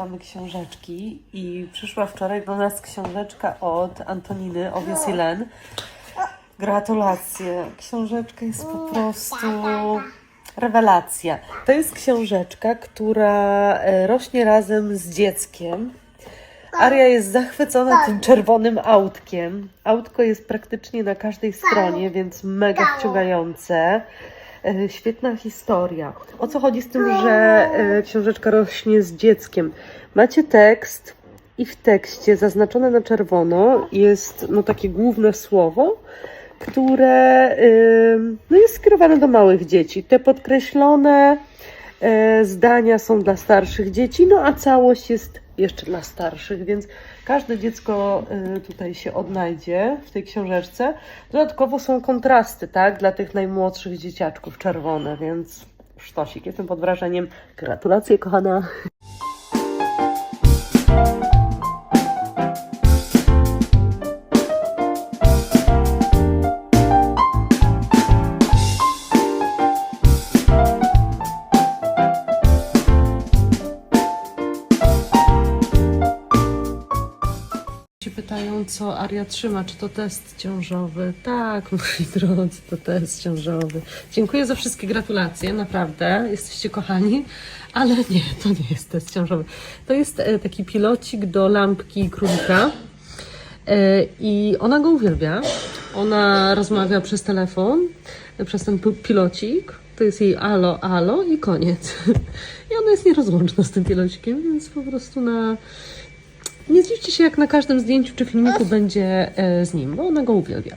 Ari i przyszła wczoraj do nas książeczka od Antoniny Owiesilen. Gratulacje. Książeczka jest po prostu rewelacja. To jest książeczka, która e, rośnie razem z dzieckiem. Aria jest zachwycona tym czerwonym autkiem. Autko jest praktycznie na każdej stronie, więc mega wciągające. E, Świetna historia. O co chodzi z tym, że e, książeczka rośnie z dzieckiem? Macie tekst i w tekście zaznaczone na czerwono jest no, takie główne słowo, które ym, no, jest skierowane do małych dzieci. Te podkreślone e, zdania są dla starszych dzieci, no a całość jest jeszcze dla starszych, więc każde dziecko y, tutaj się odnajdzie w tej książeczce. Dodatkowo są kontrasty, tak, dla tych najmłodszych dzieciaczków czerwone, więc sztosik, jestem pod wrażeniem. Gratulacje, kochana. Pytają, co Aria trzyma, czy to test ciążowy. Tak, moi drodzy, to test ciążowy. Dziękuję za wszystkie gratulacje, naprawdę, jesteście kochani, ale nie, to nie jest test ciążowy. To jest e, taki pilocik do lampki królika e, i ona go uwielbia. Ona rozmawia przez telefon, e, przez ten pi- pilocik. To jest jej alo, alo i koniec. I ona jest nierozłączna z tym pilocikiem, więc po prostu na, nie zdziwcie się, jak na każdym zdjęciu czy filmiku będzie e, z nim, bo ona go uwielbia.